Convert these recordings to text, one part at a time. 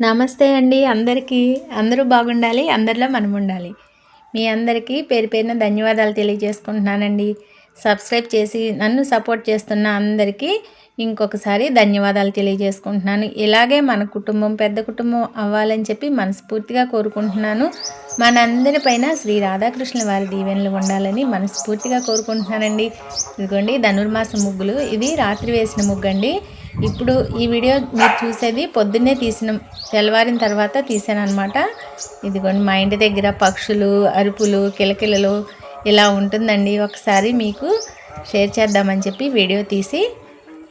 నమస్తే అండి. అందరికీ అందరూ బాగుండాలి అందరిలో మనం ఉండాలి. మీ అందరికీ పేరు పేరున ధన్యవాదాలు తెలియజేసుకుంటున్నానండి. సబ్స్క్రైబ్ చేసి నన్ను సపోర్ట్ చేస్తున్న అందరికీ ఇంకొకసారి ధన్యవాదాలు తెలియజేసుకుంటున్నాను. ఇలాగే మన కుటుంబం పెద్ద కుటుంబం అవ్వాలని చెప్పి మనస్ఫూర్తిగా కోరుకుంటున్నాను. మనందరిపైన శ్రీ రాధాకృష్ణ వారి దీవెనలు ఉండాలని మనస్ఫూర్తిగా కోరుకుంటున్నానండి. ఇదిగోండి ధనుర్మాస ముగ్గులు. ఇవి రాత్రి వేసిన ముగ్గు అండి ఇప్పుడు ఈ వీడియో మీరు చూసేది పొద్దున్నే తీసిన తెల్లవారిన తర్వాత తీసాను అనమాట ఇదిగోండి మా ఇంటి దగ్గర పక్షులు అరుపులు కిలకిలలు ఇలా ఉంటుందండి. ఒకసారి మీకు షేర్ చేద్దామని చెప్పి వీడియో తీసి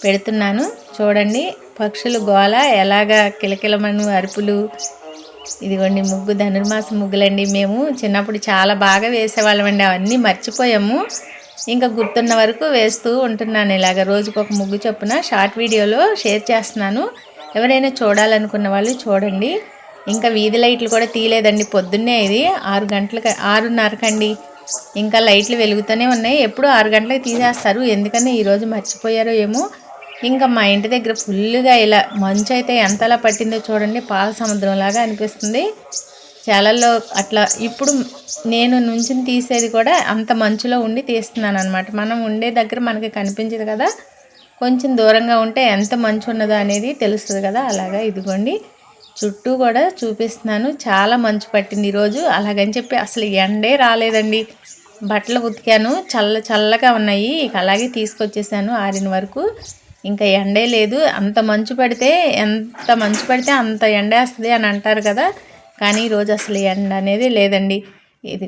పెడుతున్నాను. చూడండి పక్షులు గోల ఎలాగా కిలకిలమను అరుపులు. ఇదిగోండి ముగ్గు ధనుర్మాస ముగ్గులండి. మేము చిన్నప్పుడు చాలా బాగా వేసేవాళ్ళమండి. అవన్నీ మర్చిపోయాము. ఇంకా గుర్తున్న వరకు వేస్తూ ఉంటున్నాను ఇలాగ రోజుకు ఒక ముగ్గు చొప్పున. షార్ట్ వీడియోలో షేర్ చేస్తున్నాను. ఎవరైనా చూడాలనుకున్న వాళ్ళు చూడండి. ఇంకా వీధి లైట్లు కూడా తీయలేదండి. పొద్దున్నే ఇది ఆరు గంటలకు ఆరున్నరకండి ఇంకా లైట్లు వెలుగుతూనే ఉన్నాయి. ఎప్పుడు ఆరు గంటలకు తీసేస్తారు. ఎందుకని ఈరోజు మర్చిపోయారో ఏమో. ఇంకా మా ఇంటి దగ్గర ఫుల్గా ఇలా మంచు అయితే ఎంతలా పట్టిందో చూడండి. పాల సముద్రంలాగా అనిపిస్తుంది. చాలల్లో అట్లా ఇప్పుడు నేను నుంచి తీసేది కూడా అంత మంచులో ఉండి తీస్తున్నాను అనమాట మనం ఉండే దగ్గర మనకి కనిపించదు కదా. కొంచెం దూరంగా ఉంటే ఎంత మంచు ఉన్నదో అనేది తెలుస్తుంది కదా. అలాగా ఇదిగోండి. చుట్టూ కూడా చూపిస్తున్నాను. చాలా మంచు పట్టింది ఈరోజు. అలాగని చెప్పి అసలు ఎండే రాలేదండి. బట్టలు ఉతికాను. చల్ల చల్లగా ఉన్నాయి. ఇక అలాగే తీసుకొచ్చేసాను ఆరిన వరకు. ఇంకా ఎండే లేదు. అంత మంచు పడితే ఎంత మంచు పడితే అంత ఎండేస్తుంది అని అంటారు కదా. కానీ ఈరోజు అసలు ఎండ అనేది లేదండి. ఇది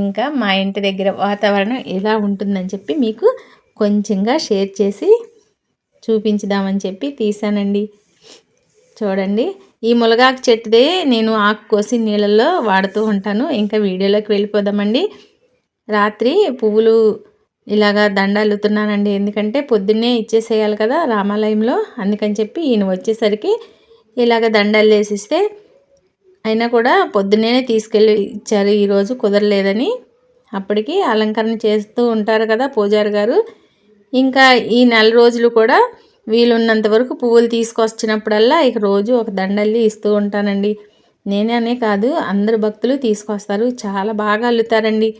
ఇంకా మా ఇంటి దగ్గర వాతావరణం ఎలా ఉంటుందని చెప్పి మీకు కొంచెంగా షేర్ చేసి చూపించుదామని చెప్పి తీసానండి. చూడండి ఈ ములగాకు చెట్టుదే నేను ఆకు కోసి నీళ్ళల్లో వాడుతూ ఉంటాను. ఇంకా వీడియోలోకి వెళ్ళిపోదామండి. రాత్రి పువ్వులు ఇలాగా దండల్లుతున్నానండి ఎందుకంటే పొద్దున్నే ఇచ్చేసేయాలి కదా రామాలయంలో. అందుకని చెప్పి ఈయన వచ్చేసరికి ఇలాగ దండలు వేసిస్తే అయినా కూడా పొద్దున్నే తీసుకెళ్ళి ఇచ్చారు ఈరోజు కుదరలేదని. అప్పటికి అలంకరణ చేస్తూ ఉంటారు కదా పూజారి గారు. ఇంకా ఈ నెల రోజులు కూడా వీలున్నంత వరకు పువ్వులు తీసుకొచ్చినప్పుడల్లా ఇక రోజు ఒక దండల్లి ఇస్తూ ఉంటానండి. నేనే అనే కాదు అందరు భక్తులు తీసుకొస్తారు. చాలా బాగా అల్లుతారండి.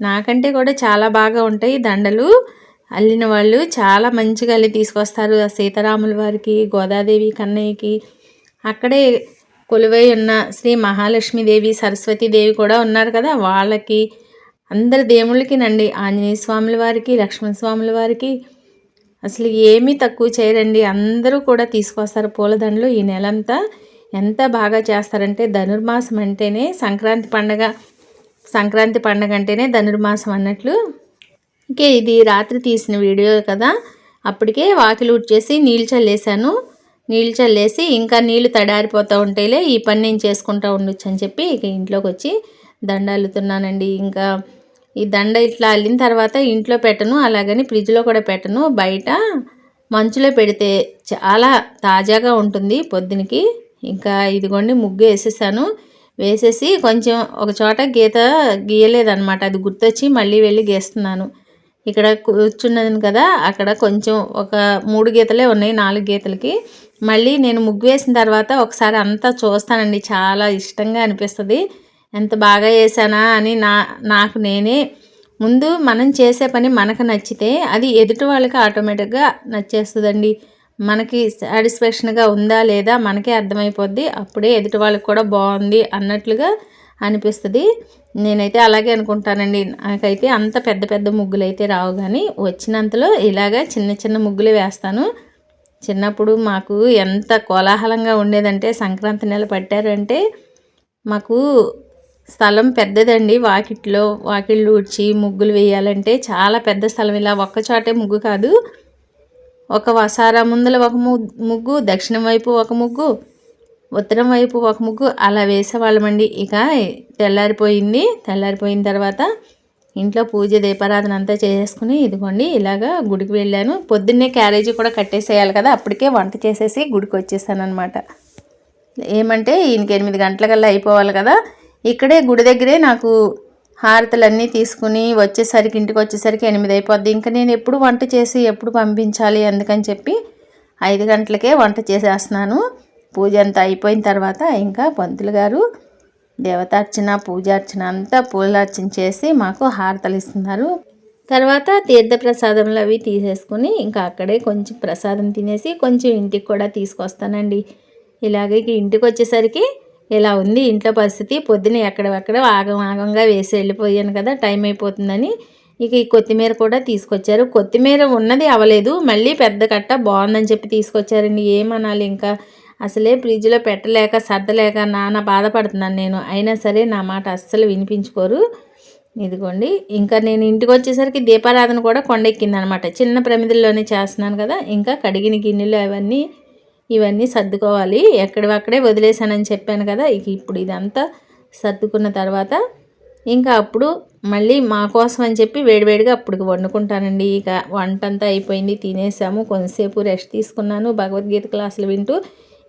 నాకంటే కూడా చాలా బాగా ఉంటాయి దండలు. అల్లిన వాళ్ళు చాలా మంచిగా అల్లి తీసుకొస్తారు. సీతారాముల వారికి గోదాదేవి కన్నయ్యకి. అక్కడే కొలువై ఉన్న శ్రీ మహాలక్ష్మీదేవి సరస్వతీదేవి కూడా ఉన్నారు కదా. వాళ్ళకి అందరి దేవుళ్ళకి నండి. ఆంజనేయ స్వాముల వారికి లక్ష్మణ స్వాముల వారికి అసలు ఏమీ తక్కువ చేయరండి. అందరూ కూడా తీసుకొస్తారు పూలదండలు ఈ నెలంతా ఎంత బాగా చేస్తారంటే ధనుర్మాసం అంటేనే సంక్రాంతి పండగ సంక్రాంతి పండగ అంటేనే ధనుర్మాసం అన్నట్లు. ఇంకే ఇది రాత్రి తీసిన వీడియో కదా. అప్పటికే వాకిలు ఉడ్చేసి నీళ్ళు చల్లేసాను నీళ్ళు చల్లేసి ఇంకా నీళ్ళు తడారిపోతూ ఉంటేలే ఈ పని నేను చేసుకుంటూ ఉండొచ్చు అని చెప్పి ఇక ఇంట్లోకి వచ్చి దండ అల్లుతున్నానండి ఇంకా ఈ దండ ఇట్లా అల్లిన తర్వాత ఇంట్లో పెట్టను అలాగని ఫ్రిడ్జ్లో కూడా పెట్టను. బయట మంచులో పెడితే చాలా తాజాగా ఉంటుంది పొద్దునకి. ఇంకా ఇదిగోండి ముగ్గు వేసేసాను. వేసేసి కొంచెం ఒక చోట గీత గీయలేదన్నమాట. అది గుర్తొచ్చి మళ్ళీ వెళ్ళి గీస్తున్నాను. ఇక్కడ కూర్చున్నది కదా అక్కడ కొంచెం ఒక మూడు గీతలే ఉన్నాయి నాలుగు గీతలకి. మళ్ళీ నేను ముగ్గు వేసిన తర్వాత ఒకసారి అంతా చూస్తానండి చాలా ఇష్టంగా అనిపిస్తుంది. ఎంత బాగా వేసానా అని నా నాకు నేనే ముందు మనం చేసే పని మనకు నచ్చితే అది ఎదుటి వాళ్ళకి ఆటోమేటిక్గా నచ్చేస్తుందండి. మనకి సాటిస్ఫాక్షన్గా ఉందా లేదా మనకే అర్థమైపోద్ది అప్పుడే ఎదుటి వాళ్ళకి కూడా బాగుంది అన్నట్లుగా అనిపిస్తుంది. నేనైతే అలాగే అనుకుంటానండి. నాకైతే అంత పెద్ద పెద్ద ముగ్గులు అయితే రావు కానీ వచ్చినంతలో ఇలాగ చిన్న చిన్న ముగ్గులు వేస్తాను. చిన్నప్పుడు మాకు ఎంత కోలాహలంగా ఉండేదంటే సంక్రాంతి నెల పట్టారంటే మాకు స్థలం పెద్దదండి. వాకిట్లో వాకిళ్ళు ఊడ్చి ముగ్గులు వేయాలంటే చాలా పెద్ద స్థలం. ఇలా ఒక్కచోటే ముగ్గు కాదు. ఒక వసారా ముందల ఒక ముగ్గు దక్షిణం వైపు ఒక ముగ్గు ఉత్తరం వైపు ఒక ముగ్గు అలా వేసేవాళ్ళమండి. ఇక తెల్లారిపోయింది. తెల్లారిపోయిన తర్వాత ఇంట్లో పూజ దీపారాధన అంతా చేసేసుకుని ఇదిగోండి ఇలాగా గుడికి వెళ్ళాను. పొద్దున్నే క్యారేజీ కూడా కట్టేసేయాలి కదా అప్పటికే వంట చేసేసి గుడికి వచ్చేసాను అనమాట ఏమంటే ఈయనకి ఎనిమిది గంటలకల్లా అయిపోవాలి కదా. ఇక్కడే గుడి దగ్గరే నాకు హారతలన్నీ తీసుకుని వచ్చేసరికి ఇంటికి వచ్చేసరికి ఎనిమిది అయిపోద్ది. ఇంకా నేను ఎప్పుడు వంట చేసి ఎప్పుడు పంపించాలి అందుకని చెప్పి ఐదు గంటలకే వంట చేసేస్తున్నాను. పూజ అంతా అయిపోయిన తర్వాత ఇంకా పంతులు గారు దేవతార్చన పూజార్చన అంతా పూలార్చన చేసి మాకు హారతలు ఇస్తున్నారు. తర్వాత తీర్థ ప్రసాదంలో అవి తీసేసుకుని ఇంకా అక్కడే కొంచెం ప్రసాదం తినేసి కొంచెం ఇంటికి కూడా తీసుకొస్తానండి. ఇలాగే ఇంటికి వచ్చేసరికి ఇలా ఉంది ఇంట్లో పరిస్థితి. పొద్దున ఎక్కడెక్కడ ఆగం ఆగంగా వేసి వెళ్ళిపోయాను కదా టైం అయిపోతుందని. ఇక ఈ కొత్తిమీర కూడా తీసుకొచ్చారు. కొత్తిమీర ఉన్నది అవ్వలేదు మళ్ళీ పెద్ద కట్ట బాగుందని చెప్పి తీసుకొచ్చారండి. ఏమనాలి ఇంకా? అసలే ఫ్రిడ్జ్లో పెట్టలేక సర్దలేక నాన్న బాధపడుతున్నాను నేను. అయినా సరే నా మాట అస్సలు వినిపించుకోరు. ఇదిగోండి. ఇంకా నేను ఇంటికి వచ్చేసరికి దీపారాధన కూడా కొండెక్కిందనమాట. చిన్న ప్రమిదల్లోనే చేస్తున్నాను కదా. ఇంకా కడిగిన గిన్నెలు అవన్నీ ఇవన్నీ సర్దుకోవాలి. ఎక్కడివక్కడే వదిలేశానని చెప్పాను కదా. ఇక ఇప్పుడు ఇదంతా సర్దుకున్న తర్వాత ఇంకా అప్పుడు మళ్ళీ మా కోసం అని చెప్పి వేడివేడిగా అప్పుడు వండుకుంటానండి. ఇక వంట అంతా అయిపోయింది తినేసాము. కొంతసేపు రెస్ట్ తీసుకున్నాను. భగవద్గీత క్లాసులు వింటూ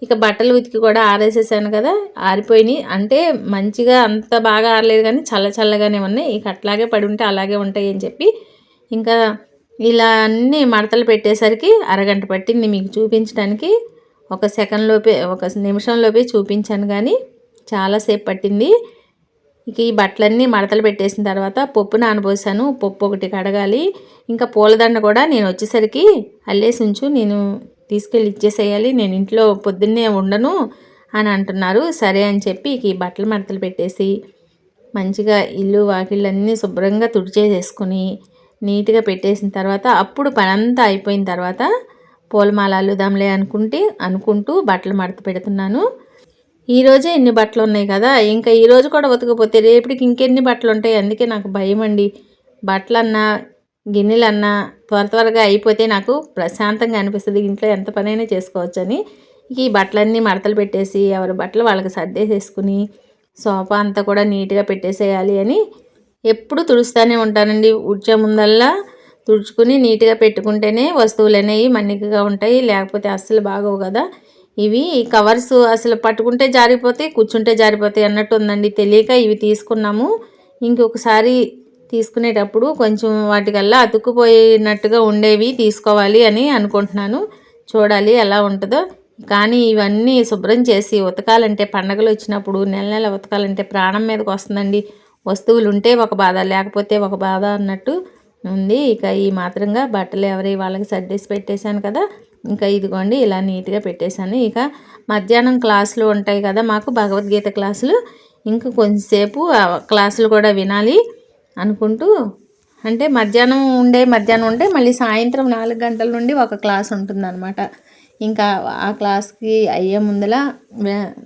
ఇక బట్టలు ఉతికి కూడా ఆరేసేసాను కదా ఆరిపోయినాయి. అంటే మంచిగా అంత బాగా ఆరలేదు కానీ చల్ల చల్లగానే ఉన్నాయి. ఇక అట్లాగే పడి ఉంటే అలాగే ఉంటాయి అని చెప్పి ఇంకా ఇలా అన్నీ మడతలు పెట్టేసరికి అరగంట పట్టింది మీకు చూపించడానికి. ఒక సెకండ్లోపే ఒక నిమిషంలోపే చూపించాను కానీ చాలాసేపు పట్టింది. ఇక ఈ బట్టలన్నీ మడతలు పెట్టేసిన తర్వాత పప్పు నానబోసాను. పప్పు ఒకటి కడగాలి. ఇంకా పూలదండ కూడా నేను వచ్చేసరికి అల్లేసి ఉంచు. నేను తీసుకెళ్ళి ఇచ్చేసేయాలి నేను ఇంట్లో పొద్దున్నే ఉండను అని అంటున్నారు. సరే అని చెప్పి ఈ బట్టలు మడతలు పెట్టేసి మంచిగా ఇల్లు వాకిళ్ళన్నీ శుభ్రంగా తుడిచేసేసుకుని నీట్గా పెట్టేసిన తర్వాత అప్పుడు పనంతా అయిపోయిన తర్వాత పూలమాల అల్లుదాంలే అనుకుంటే అనుకుంటూ బట్టలు మడత పెడుతున్నాను. ఈరోజే ఎన్ని బట్టలు ఉన్నాయి కదా ఇంకా ఈరోజు కూడా ఉతకపోతే రేపటికి ఇంకెన్ని బట్టలు ఉంటాయి? అందుకే నాకు భయం అండి బట్టలన్నా గిన్నెలన్నా త్వర త్వరగా అయిపోతే నాకు ప్రశాంతంగా అనిపిస్తుంది. ఇంట్లో ఎంత పనైనా చేసుకోవచ్చని. ఈ బట్టలన్నీ మడతలు పెట్టేసి ఎవరి బట్టలు వాళ్ళకి సర్దేసేసుకుని సోఫా అంతా కూడా నీట్గా పెట్టేసేయాలి అని ఎప్పుడు తుడుస్తూనే ఉంటానండి. ఉడ్చే ముందల్లా తుడుచుకుని నీట్గా పెట్టుకుంటేనే వస్తువులు అనేవి మన్నికగా ఉంటాయి. లేకపోతే అస్సలు బాగోవు కదా. ఇవి కవర్స్ అసలు పట్టుకుంటే జారిపోతాయి కూర్చుంటే జారిపోతాయి అన్నట్టు ఉందండి. తెలియక ఇవి తీసుకున్నాము. ఇంకొకసారి తీసుకునేటప్పుడు కొంచెం వాటికల్లా అతుక్కుపోయినట్టుగా ఉండేవి తీసుకోవాలి అని అనుకుంటున్నాను. చూడాలి ఎలా ఉంటుందో. కానీ ఇవన్నీ శుభ్రం చేసి ఉతకాలంటే పండగలు వచ్చినప్పుడు నెల నెల ఉతకాలంటే ప్రాణం మీదకి వస్తుందండి. వస్తువులు ఉంటే ఒక బాధ లేకపోతే ఒక బాధ అన్నట్టు ఉంది. ఇక ఈ మాత్రంగా బట్టలు ఎవరి వాళ్ళకి సర్దేసి పెట్టేశాను కదా. ఇంకా ఇదిగోండి ఇలా నీట్గా పెట్టేశాను. ఇక మధ్యాహ్నం క్లాసులు ఉంటాయి కదా మాకు భగవద్గీత క్లాసులు. ఇంకా కొంచెంసేపు క్లాసులు కూడా వినాలి. అనుకుంటూ అంటే మధ్యాహ్నం ఉండే మధ్యాహ్నం ఉంటే మళ్ళీ సాయంత్రం నాలుగు గంటల నుండి ఒక క్లాస్ ఉంటుందన్నమాట. ఇంకా ఆ క్లాస్కి అయ్యే ముందల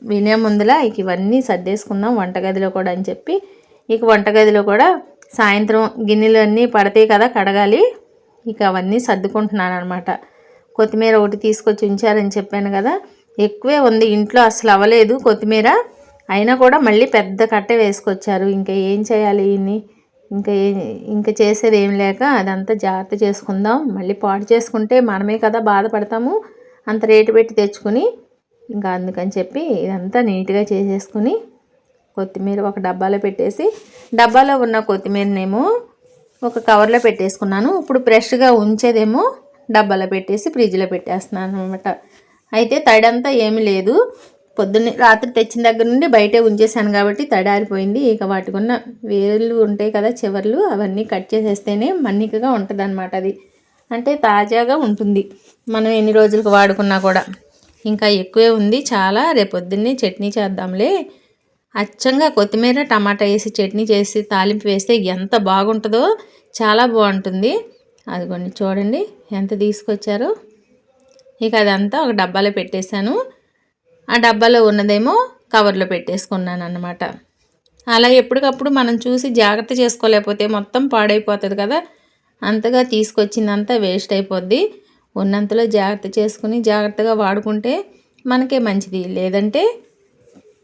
వినే ముందల ఇక ఇవన్నీ సర్దేసుకుందాం వంటగదిలో కూడా అని చెప్పి. ఇక వంటగదిలో కూడా సాయంత్రం గిన్నెలు అన్నీ పడతాయి కదా కడగాలి ఇక అవన్నీ సర్దుకుంటున్నాను అనమాట కొత్తిమీర ఒకటి తీసుకొచ్చి ఉంచారని చెప్పాను కదా ఎక్కువే ఉంది ఇంట్లో అసలు అవ్వలేదు కొత్తిమీర. అయినా కూడా మళ్ళీ పెద్ద కట్ట వేసుకొచ్చారు ఇంకా ఏం చేయాలి ఇన్ని ఇంకా ఇంకా చేసేది ఏం లేక అదంతా జాగ్రత్త చేసుకుందాం. మళ్ళీ పాడు చేసుకుంటే మనమే కదా బాధపడతాము. అంత రేటు పెట్టి తెచ్చుకుని ఇంకా అందుకని చెప్పి ఇదంతా నీట్గా చేసేసుకుని కొత్తిమీర ఒక డబ్బాలో పెట్టేసి డబ్బాలో ఉన్న కొత్తిమీరనేమో ఒక కవర్లో పెట్టేసుకున్నాను. ఇప్పుడు ఫ్రెష్గా ఉంచేదేమో డబ్బాలో పెట్టేసి ఫ్రిడ్జ్లో పెట్టేస్తున్నాను అనమాట అయితే తడంతా ఏమీ లేదు. పొద్దున్నే రాత్రి తెచ్చిన దగ్గర నుండి బయటే ఉంచేసాను కాబట్టి తడారిపోయింది. ఇక వాటికి ఉన్న వేర్లు ఉంటాయి కదా చివర్లు అవన్నీ కట్ చేసేస్తేనే మన్నికగా ఉంటుంది అనమాట అది. అంటే తాజాగా ఉంటుంది. మనం ఎన్ని రోజులకు వాడుకున్నా కూడా. ఇంకా ఎక్కువే ఉంది. చాలా రేపొద్దున్నే చట్నీ చేద్దాంలే. అచ్చంగా కొత్తిమీర టమాటా వేసి చట్నీ చేసి తాలింపు వేస్తే ఎంత బాగుంటుందో చాలా బాగుంటుంది. అదిగోండి చూడండి ఎంత తీసుకొచ్చారో. ఇక అదంతా ఒక డబ్బాలో పెట్టేశాను. ఆ డబ్బాలో ఉన్నదేమో కవర్లో పెట్టేసుకున్నాను అన్నమాట అలా ఎప్పటికప్పుడు మనం చూసి జాగ్రత్త చేసుకోలేకపోతే మొత్తం పాడైపోతుంది కదా. అంతగా తీసుకొచ్చిందంతా వేస్ట్ అయిపోద్ది. ఉన్నంతలో జాగ్రత్త చేసుకుని జాగ్రత్తగా వాడుకుంటే మనకే మంచిది. లేదంటే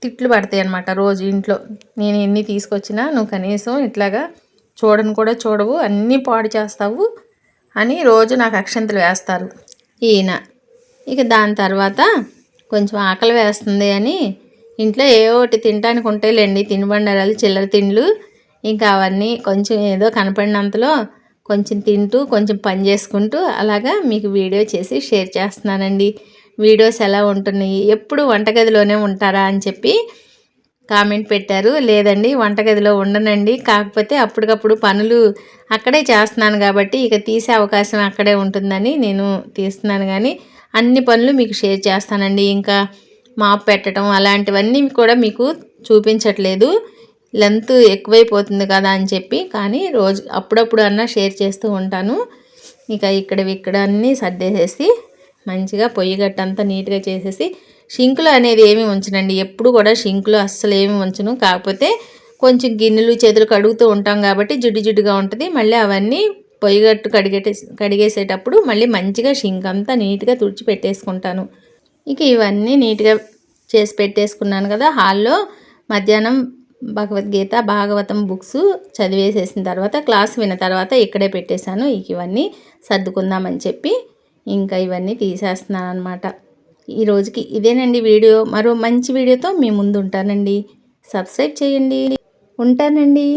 తిట్లు పడతాయి అనమాట రోజు ఇంట్లో. నేను ఎన్ని తీసుకొచ్చినా నువ్వు కనీసం ఇట్లాగా చూడను కూడా చూడవు అన్నీ పాడు చేస్తావు అని రోజు నాకు అక్షంతలు వేస్తారు ఈయన. ఇక దాని తర్వాత కొంచెం ఆకలి వేస్తుంది అని ఇంట్లో ఏ ఒకటి తినడానికి ఉంటాయిలేండి. తినుబండారాలు చిల్లర తిండ్లు ఇంకా అవన్నీ కొంచెం ఏదో కనపడినంతలో కొంచెం తింటూ కొంచెం పని చేసుకుంటూ అలాగా మీకు వీడియో చేసి షేర్ చేస్తున్నానండి. వీడియోస్ ఎలా ఉంటున్నాయి ఎప్పుడు వంటగదిలోనే ఉంటారా అని చెప్పి కామెంట్ పెట్టారు. లేదండి వంటగదిలో ఉండనండి. కాకపోతే అప్పటికప్పుడు పనులు అక్కడే చేస్తున్నాను కాబట్టి ఇక తీసే అవకాశం అక్కడే ఉంటుందని నేను తీస్తున్నాను కానీ అన్ని పనులు మీకు షేర్ చేస్తానండి. ఇంకా మాప్ పెట్టడం అలాంటివన్నీ కూడా మీకు చూపించట్లేదు. లెంత్ ఎక్కువైపోతుంది కదా అని చెప్పి కానీ రోజు అప్పుడప్పుడు అన్నా షేర్ చేస్తూ ఉంటాను. ఇక ఇక్కడ ఇక్కడ అన్నీ సర్దేసేసి మంచిగా పొయ్యి గట్టంతా నీట్గా చేసేసి షింకులు అనేది ఏమి ఉంచనండి. ఎప్పుడు కూడా షింకులు అస్సలు ఏమి ఉంచను. కాకపోతే కొంచెం గిన్నెలు చేతులు కడుగుతూ ఉంటాం కాబట్టి జిడ్డు జిడ్డుగా ఉంటుంది. మళ్ళీ అవన్నీ పొయ్యిగట్టు కడిగేటే కడిగేసేటప్పుడు మళ్ళీ మంచిగా షింక్ అంతా నీట్గా తుడిచి పెట్టేసుకుంటాను. ఇక ఇవన్నీ నీట్గా చేసి పెట్టేసుకున్నాను కదా హాల్లో మధ్యాహ్నం భగవద్గీత భాగవతం బుక్స్ చదివేసేసిన తర్వాత క్లాస్ విన్న తర్వాత ఇక్కడే పెట్టేశాను. ఇక ఇవన్నీ సర్దుకుందామని చెప్పి ఇంకా ఇవన్నీ తీసేస్తున్నాను అనమాట ఈ రోజుకి ఇదేనండి వీడియో. మరో మంచి వీడియోతో మీ ముందు ఉంటానండి సబ్స్క్రైబ్ చేయండి. ఉంటానండి.